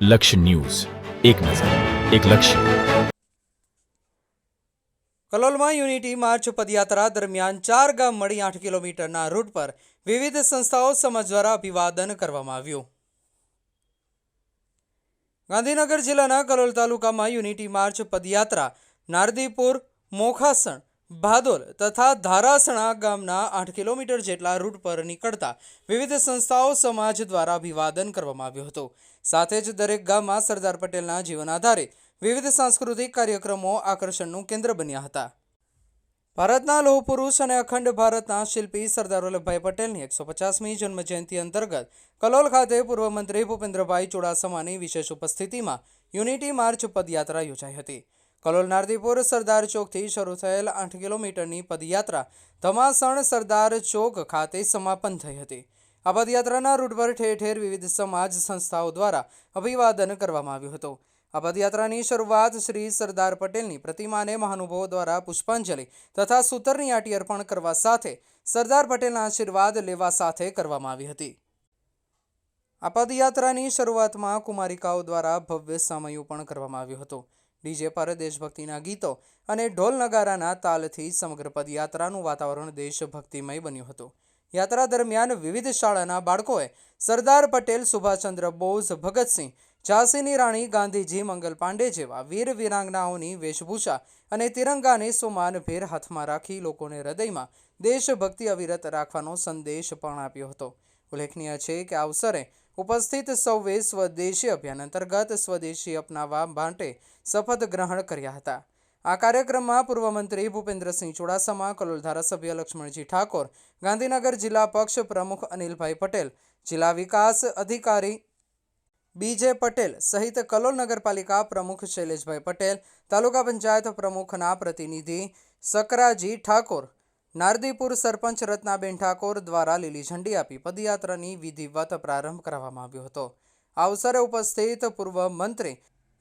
લક્ષ્ય ન્યૂઝ. એક નજર, એક લક્ષ્ય. કલોલમાં યુનિટી માર્ચ પદયાત્રા દરમિયાન ચાર ગામ મળી આઠ કિલોમીટરના રૂટ પર વિવિધ સંસ્થાઓ સમાજ દ્વારા અભિવાદન કરવામાં આવ્યું. ગાંધીનગર જિલ્લાના કલોલ તાલુકામાં યુનિટી માર્ચ પદયાત્રા નારદીપુર, મોખાસણ ભાદોલ તથા ધારાસણા ગામના આઠ કિલોમીટર જેટલા રૂટ પર નીકળતા વિવિધ સંસ્થાઓ સમાજ દ્વારા અભિવાદન કરવામાં આવ્યું હતું. સાથે જ દરેક ગામમાં સરદાર પટેલના જીવન આધારે વિવિધ સાંસ્કૃતિક કાર્યક્રમો આકર્ષણનું કેન્દ્ર બન્યા હતા. ભારતના લોહ પુરુષ અને અખંડ ભારતના શિલ્પી સરદાર વલ્લભભાઈ પટેલની એકસો પચાસમી જન્મજયંતિ અંતર્ગત કલોલ ખાતે પૂર્વ મંત્રી ભૂપેન્દ્રભાઈ ચુડાસમાની વિશેષ ઉપસ્થિતિમાં યુનિટી માર્ચ પદયાત્રા યોજાઈ હતી. કલોલ નારદીપુર સરદાર ચોકથી શરૂ થયેલ આઠ કિલોમીટરની પદયાત્રા ધમાસણ સરદાર ચોક ખાતે સમાપન થઈ હતી. આ પદયાત્રાના રૂટ પર ઠેર ઠેર વિવિધ સમાજ સંસ્થાઓ દ્વારા અભિવાદન કરવામાં આવ્યું હતું. આ પદયાત્રાની શરૂઆત શ્રી સરદાર પટેલની પ્રતિમાને મહાનુભાવો દ્વારા પુષ્પાંજલિ તથા સૂતરની આટી અર્પણ કરવા સાથે સરદાર પટેલના આશીર્વાદ લેવા સાથે કરવામાં આવી હતી. આ પદયાત્રાની શરૂઆતમાં કુમારિકાઓ દ્વારા ભવ્ય સામયું પણ કરવામાં આવ્યું હતું. ડીજે પર દેશભક્તિના ગીતો અને ઢોલ નગારાના તાલથી સમગ્ર પદયાત્રાનું વાતાવરણ દેશભક્તિમય બન્યું હતું. યાત્રા દરમિયાન વિવિધ શાળાના બાળકોએ સરદાર પટેલ, સુભાષચંદ્ર બોઝ, ભગતસિંહ, ઝાંસીની રાણી ગાંધીજી, મંગલ પાંડે જેવા વીર વિરાંગનાઓની વેશભૂષા અને તિરંગાને સોમાનભેર હાથમાં રાખી લોકોને હૃદયમાં દેશભક્તિ અવિરત રાખવાનો સંદેશ પણ આપ્યો હતો. ઉલ્લેખનીય છે કે આ અવસરે ઉપસ્થિત સૌએ સ્વદેશી અભિયાન અંતર્ગત સ્વદેશી અપનાવવા માટે શપથ ગ્રહણ કર્યા હતા. આ કાર્યક્રમમાં પૂર્વ મંત્રી ભૂપેન્દ્રસિંહ ચુડાસમા, કલોલ ધારાસભ્ય લક્ષ્મણજી ઠાકોર, ગાંધીનગર જિલ્લા પક્ષ પ્રમુખ અનિલભાઈ પટેલ, જિલ્લા વિકાસ અધિકારી બીજે પટેલ સહિત કલોલ નગરપાલિકા પ્રમુખ શૈલેષભાઈ પટેલ, તાલુકા પંચાયત પ્રમુખના પ્રતિનિધિ સકરાજી ઠાકોર નારદીપુર સરપંચ રત્નાબેન ઠાકોર દ્વારા લીલી ઝંડી આપી પદયાત્રાની વિધિવત પ્રારંભ કરવામાં આવ્યો હતો. આ અવસરે ઉપસ્થિત પૂર્વ મંત્રી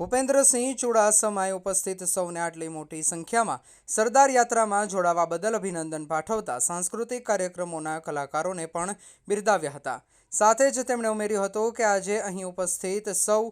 ભૂપેન્દ્રસિંહ ચુડાસમાએ ઉપસ્થિત સૌને આટલી મોટી સંખ્યામાં સરદાર યાત્રામાં જોડાવા બદલ અભિનંદન પાઠવતા સાંસ્કૃતિક કાર્યક્રમોના કલાકારોને પણ બિરદાવ્યા હતા. સાથે જ તેમણે ઉમેર્યું હતું કે આજે અહીં ઉપસ્થિત સૌ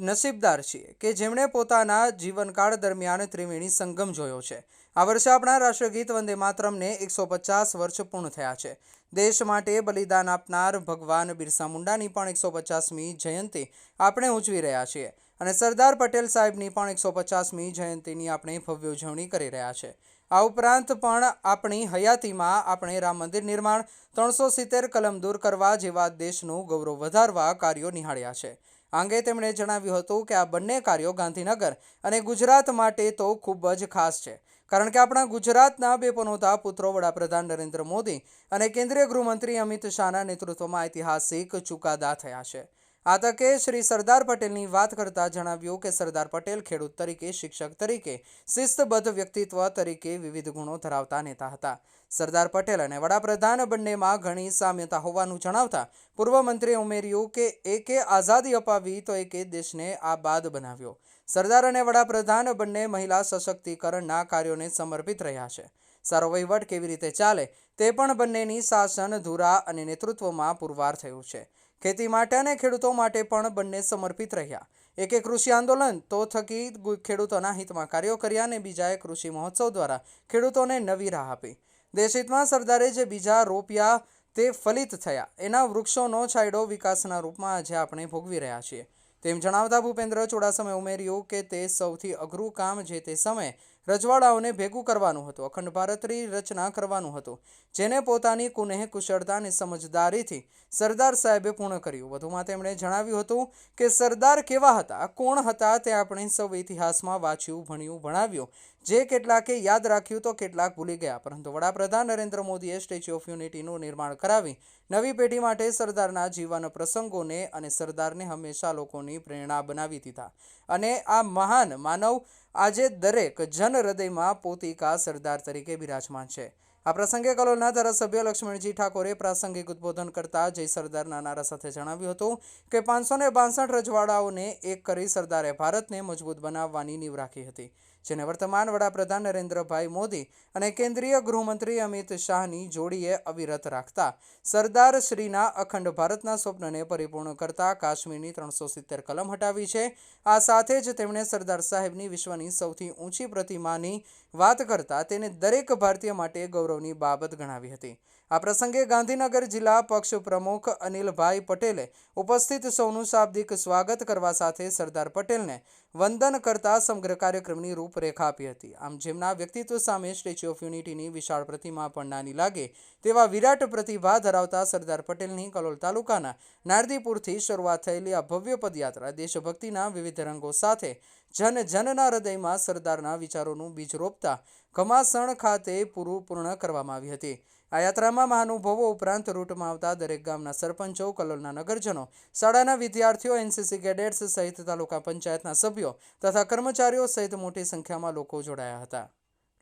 નસીબદાર છીએ કે જેમણે પોતાના જીવનકાળ દરમિયાન ત્રિવેણી સંગમ જોયો છે. આ વર્ષે આપણા રાષ્ટ્રગીત વંદે માતરમને એકસો પચાસ વર્ષ પૂર્ણ થયા છે. દેશ માટે બલિદાન આપનાર ભગવાન બિરસા મુંડાની પણ એકસો પચાસમી જયંતિ આપણે ઉજવી રહ્યા છીએ અને સરદાર પટેલ સાહેબની પણ એકસો પચાસમી જયંતિની આપણે ભવ્ય ઉજવણી કરી રહ્યા છે. આ ઉપરાંત પણ આપણી હયાતીમાં આપણે રામ મંદિર નિર્માણ, ત્રણસો સિત્તેર કલમ દૂર કરવા જેવા દેશનું ગૌરવ વધારવા કાર્યો નિહાળ્યા છે. આ અંગે તેમણે જણાવ્યું હતું કે આ બંને કાર્યો ગાંધીનગર અને ગુજરાત માટે તો ખૂબ જ ખાસ છે. કારણ કે આપણા ગુજરાતના બે પનોતા પુત્રો વડાપ્રધાન નરેન્દ્ર મોદી અને કેન્દ્રીય ગૃહમંત્રી અમિત શાહના નેતૃત્વમાં ઐતિહાસિક ચુકાદા થયા છે. આ તકે શ્રી સરદાર પટેલની વાત કરતા જણાવ્યું કે સરદાર પટેલ ખેડૂત તરીકે, શિક્ષક તરીકે, શિસ્તબદ્ધ વ્યક્તિત્વ તરીકે વિવિધ ગુણો ધરાવતા નેતા હતા. સરદાર પટેલ અને વડાપ્રધાન બંનેમાં ઘણી સામ્યતા હોવાનું જણાવતા પૂર્વ મંત્રીએ ઉમેર્યું કે એકે આઝાદી અપાવી તો એકે દેશને આબાદ બનાવ્યો. સરદાર અને વડાપ્રધાન બંને મહિલા સશક્તિકરણના કાર્યોને સમર્પિત રહ્યા છે. સારો વહીવટ કેવી રીતે ચાલે તે પણ બંનેની શાસન, ધુરા અને નેતૃત્વમાં પુરવાર થયું છે. ખેતી માટે અને ખેડૂતો માટે પણ બંને સમર્પિત રહ્યા. એકે કૃષિ આંદોલન તો થકી ખેડૂતોના હિતમાં કાર્યો કર્યા અને બીજાએ કૃષિ મહોત્સવ દ્વારા ખેડૂતોને નવી રાહ આપી. દેશહિતમાં સરદારે જે બીજા રોપ્યા તે ફલિત થયા. એના વૃક્ષોનો છાંયડો વિકાસના રૂપમાં આજે આપણે ભોગવી રહ્યા છીએ. તેમ જણાવતા ભૂપેન્દ્ર ચુડાસમે ઉમેર્યું કે તે સૌથી અઘરું કામ જે તે સમયે રજવાડાઓને ભેગું કરવાનું હતું. અખંડ ભારતની રચના કરવાનું હતું, જેને પોતાની કુનેહ કુશળતા અને સમજદારીથી સરદાર સાહેબે પૂર્ણ કર્યું. વધુમાં તેમણે જણાવ્યું હતું કે, સરદાર કેવા હતા? કોણ હતા? તે આપણે સૌ ઇતિહાસમાં વાંચ્યું, ભણ્યું, ભણાવ્યું. જે કેટલાકે યાદ રાખ્યું તો કેટલાક ભૂલી ગયા. પરંતુ વડાપ્રધાન નરેન્દ્ર મોદીએ સ્ટેચ્યુ ઓફ યુનિટીનું નિર્માણ કરાવી નવી પેઢી માટે સરદારના જીવન પ્રસંગોને અને સરદારને હંમેશા લોકોની પ્રેરણા બનાવી દીધા. અને આ મહાન માનવ આજે દરેક જન હૃદયમાં પોતિકા સરદાર તરીકે બિરાજમાન છે. આ પ્રસંગે કલોલના ધારાસભ્ય લક્ષ્મણજી ઠાકોરે પ્રાસંગિક ઉદ્બોધન કરતા જય સરદારના નારા સાથે જણાવ્યું હતું કે પાંચસો ને બાસઠ રજવાડાઓને એક કરી સરદારે ભારતને મજબૂત બનાવવાની નીવ રાખી હતી. જેને વર્તમાન વડાપ્રધાન નરેન્દ્રભાઈ મોદી અને કેન્દ્રીય ગૃહમંત્રી અમિત શાહની જોડીએ અવિરત રાખતા સરદાર શ્રીના અખંડ ભારતના સ્વપ્નને પરિપૂર્ણ કરતા કાશ્મીરની ત્રણસો સિત્તેર કલમ હટાવી છે. આ સાથે જ તેમણે સરદાર સાહેબની વિશ્વની સૌથી ઊંચી પ્રતિમાની વાત કરતા તેને દરેક ભારતીય માટે ગૌરવની બાબત ગણાવી હતી. આ પ્રસંગે ગાંધીનગર જિલ્લા પક્ષ પ્રમુખ અનિલભાઈ પટેલે ઉપસ્થિત સૌનું શાબ્દિક સ્વાગત કરવા સાથે સરદાર પટેલને વંદન કરતા સમગ્ર કાર્યક્રમની રૂપરેખા આપી હતી. આમ જેમના વ્યક્તિત્વ સામે સ્ટેચ્યુ ઓફ યુનિટીની વિશાળ પ્રતિમા પણ નાની લાગે, તેવા વિરાટ પ્રતિભા ધરાવતા સરદાર પટેલની કલોલ તાલુકાના નારદીપુરથી શરૂઆત થયેલી આ ભવ્ય પદયાત્રા દેશભક્તિના વિવિધ રંગો સાથે જન જનના હૃદયમાં સરદારના વિચારોનું બીજ રોપતા ઘમાસણ ખાતે પૂરું પૂર્ણ કરવામાં આવી હતી. આ યાત્રામાં મહાનુભવો ઉપરાંત રૂટમાં આવતા દરેક ગામના સરપંચો, કલોલના નગરજનો, શાળાના વિદ્યાર્થીઓ, એનસીસી કેડેટ્સ સહિત તાલુકા પંચાયતના સભ્યો તથા કર્મચારીઓ સહિત મોટી સંખ્યામાં લોકો જોડાયા હતા.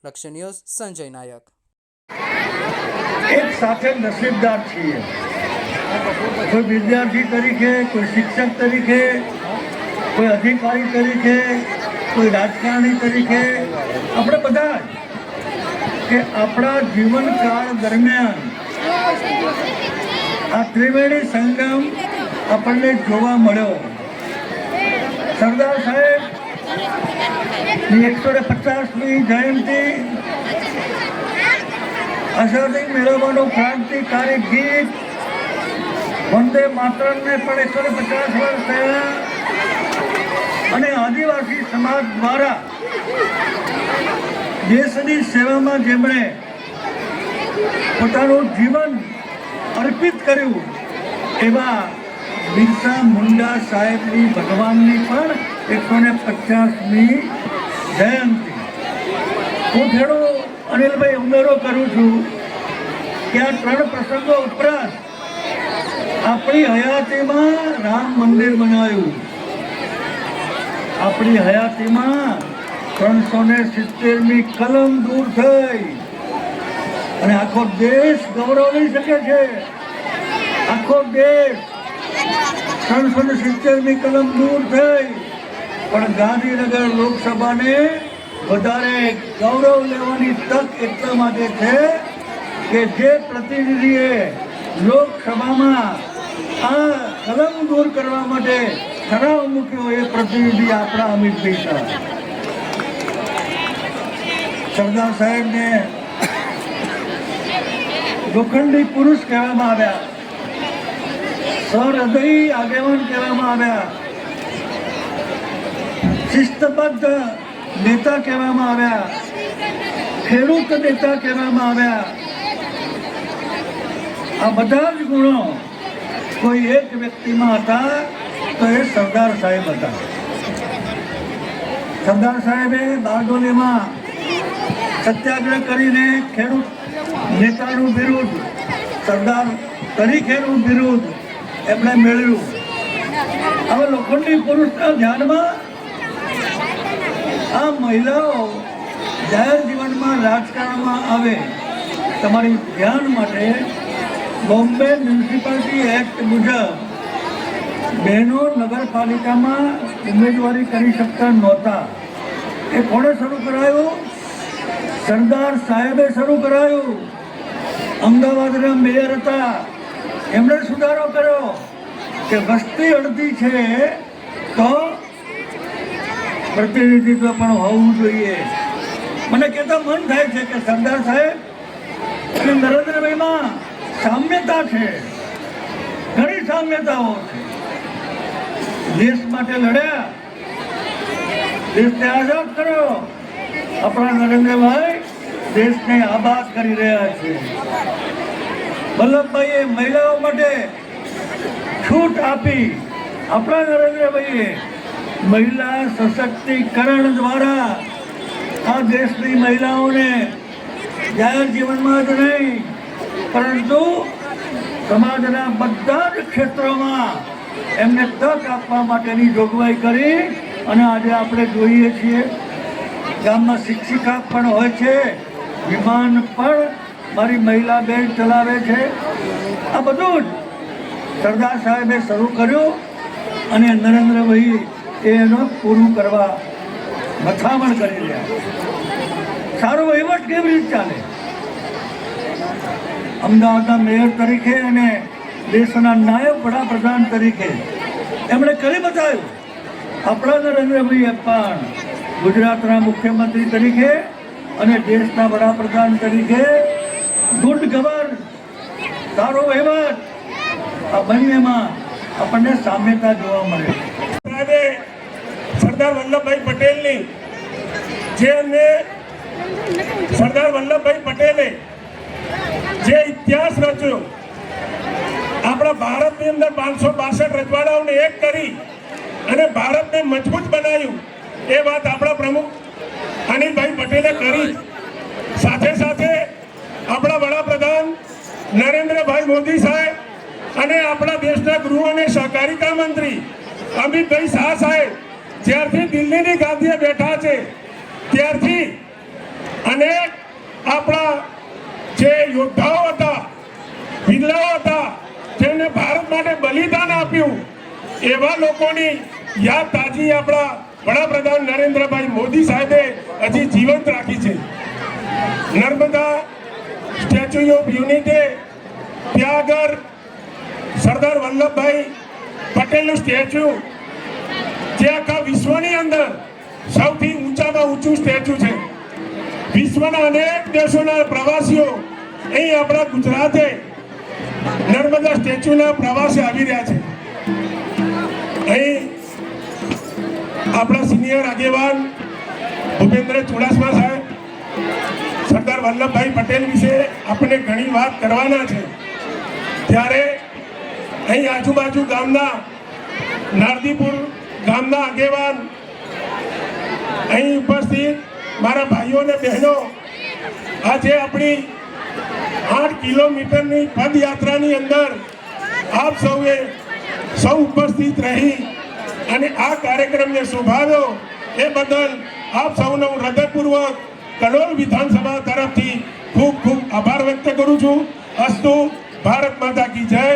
લક્ષ્ય ન્યૂઝ, સંજય નાયક. એક સાથે નસીબદાર છીએ. કોઈ વિદ્યાર્થી તરીકે, કોઈ શિક્ષક તરીકે, કોઈ અધિકારી તરીકે, કોઈ રાજકારણી તરીકે, આપણે બધા કે આપણા જીવનકાળ દરમિયાન આ ત્રિવેણી સંગમ આપણને જોવા મળ્યો. સરદાર સાહેબ એકસો ને પચાસમી જયંતિ આઝાદી મેળવવાનું ક્રાંતિકારી ગીત વંદે માતરમને પણ એકસો ને પચાસ વર્ષ થયા અને આદિવાસી સમાજ દ્વારા દેશની સેવામાં જેમણે પોતાનું જીવન અર્પિત કર્યું, એવા બિરસા મુંડા સાહેબની ભગવાનની પણ એકસો ને પચાસમી જયંતિ. હું થોડો અનિલભાઈ ઉમેરો કરું છું કે આ ત્રણ પ્રસંગો ઉપરાંત આપણી હયાતીમાં રામ મંદિર બનાવ્યું. આપણી હયાતીમાં ત્રણસો ને સિત્તેરમી કલમ દૂર થઈ. અને આખો દેશ ગૌરવી શકે છે. આખો દેશ ત્રણસો ને સિત્તેરમી કલમ દૂર થઈ. પણ ગાંધીનગર લોકસભાને વધારે ગૌરવ લેવાની તક એટલા માટે છે કે જે પ્રતિનિધિએ લોકસભામાં આ કલમ દૂર કરવા માટે ઠરાવ મૂક્યો એ પ્રતિનિધિ આપણા અમિત શાહ. સરદાર સાહેબને લોખંડી પુરુષ કહેવામાં આવ્યા. સહૃદયી આગેવાન કહેવામાં આવ્યા. શિસ્તબદ્ધ નેતા કહેવામાં આવ્યા. ખેડૂત નેતા કહેવામાં આવ્યા. આ બધા જ ગુણો કોઈ એક વ્યક્તિમાં હતા તો એ સરદાર સાહેબ હતા. સરદાર સાહેબે બારડોલીમાં સત્યાગ્રહ કરીને ખેડૂત નેતાનું બિરુદ સરદાર તરીકેનું બિરુદ એમણે મેળવ્યું. હવે લોખંડી પુરુષના ધ્યાનમાં આ મહિલાઓ જાહેર જીવનમાં રાજકારણમાં આવે, તમારી ધ્યાન માટે બોમ્બે મ્યુનિસિપાલિટી એક્ટ મુજબ બહેનો નગરપાલિકામાં ઉમેદવારી કરી શકતા નહોતા. એ કોણે શરૂ કરાયું? સરદાર સાહેબે શરૂ કરાયું. અમદાવાદના મેયર હતા. એમણે સુધારો કર્યો કે વસ્તી અડધી છે તો પ્રતિનિધિત્વ પણ હોવું જોઈએ. મને કહેતા મન થાય છે કે સરદાર સાહેબ નરેન્દ્રભાઈમાં સામ્યતા છે. ઘણી સામ્યતાઓ છે. દેશ માટે લડ્યા. દેશને આઝાદ કર્યો. આપણા નરેન્દ્રભાઈ દેશને આબાદ કરી રહ્યા છે. વલ્લભભાઈએ મહિલાઓ માટે છૂટ આપી. આપણા નરેન્દ્રભાઈએ મહિલા સશક્તિકરણ દ્વારા આ દેશની મહિલાઓને જાહેર જીવનમાં જ નહીં, પરંતુ સમાજના બધા જ ક્ષેત્રોમાં એમને તક આપવા માટેની જોગવાઈ કરી અને આજે આપણે જોઈએ છીએ. ગામમાં શિક્ષિકા પણ હોય છે. વિમાન પણ મારી મહિલા બેન ચલાવે છે. આ બધું જ સરદાર સાહેબે શરૂ કર્યું અને નરેન્દ્રભાઈ એનો પૂરું કરવા મથામણ કરી રહ્યા સારો વહીવટ કેવી રીતે ચાલે? અમદાવાદના મેયર તરીકે અને દેશના નાયબ વડાપ્રધાન તરીકે એમણે કરી બતાવ્યું. આપણા નરેન્દ્રભાઈએ પણ ગુજરાતના મુખ્યમંત્રી તરીકે અને દેશના વડાપ્રધાન તરીકે ગુડ ગવર્ન સારો વહીવટ આ બંનેમાં આપણને સામ્યતા જોવા મળે. સાહેબે સરદાર વલ્લભભાઈ પટેલની જે અમને સરદાર વલ્લભભાઈ પટેલે જે ઇતિહાસ રચ્યો, આપણા ભારતની અંદર પાંચસો બાસઠ રજવાડાઓને એક કરી અને ભારતને મજબૂત બનાવ્યું, એ વાત આપણા પ્રમુખ અનિલભાઈ પટેલે કરી. સાથે સાથે આપણા વડાપ્રધાન નરેન્દ્રભાઈ મોદી સાહેબ અને આપણા દેશના ગૃહ અને સહકારિતા મંત્રી અમિતભાઈ શાહ સાહેબ જ્યારથી દિલ્હીની ગાંધીએ બેઠા છે, ત્યારથી અનેક આપણા જે યોદ્ધાઓ હતા વીરલાઓ હતા, જેમને ભારત માટે બલિદાન આપ્યું, એવા લોકોની યાદ તાજી આપણા વડાપ્રધાન નરેન્દ્રભાઈ મોદી સાહેબે હજી જીવંત રાખી છે. નર્મદા સ્ટેચ્યુ ઓફ યુનિટી ત્યાં આગળ સરદાર વલ્લભભાઈ પટેલનું સ્ટેચ્યુ, જે આખા વિશ્વની અંદર સૌથી ઊંચામાં ઊંચું સ્ટેચ્યુ છે. વિશ્વના અનેક દેશોના પ્રવાસીઓ અહીં આપણા ગુજરાતે નર્મદા સ્ટેચ્યુના પ્રવાસે આવી રહ્યા છે. અહીં આપણા સિનિયર આગેવાન ભૂપેન્દ્ર ચુડાસમા સાહેબ, સરદાર વલ્લભભાઈ પટેલ વિશે આપણે ઘણી વાત કરવાના છે. ત્યારે અહીં આજુબાજુ ગામના નારદીપુર ગામના આગેવાન, અહીં ઉપસ્થિત મારા ભાઈઓ અને બહેનો, આજે આપણી આઠ કિલોમીટરની પદયાત્રાની અંદર આપ સૌએ સૌ ઉપસ્થિત રહી અને આ કાર્યક્રમને શોભાવ્યો. એ બદલ આપ સૌનો હૃદયપૂર્વક કલોલ વિધાનસભા તરફથી ખૂબ ખૂબ આભાર વ્યક્ત કરું છું. અસ્તુ, ભારત માતા કી જય.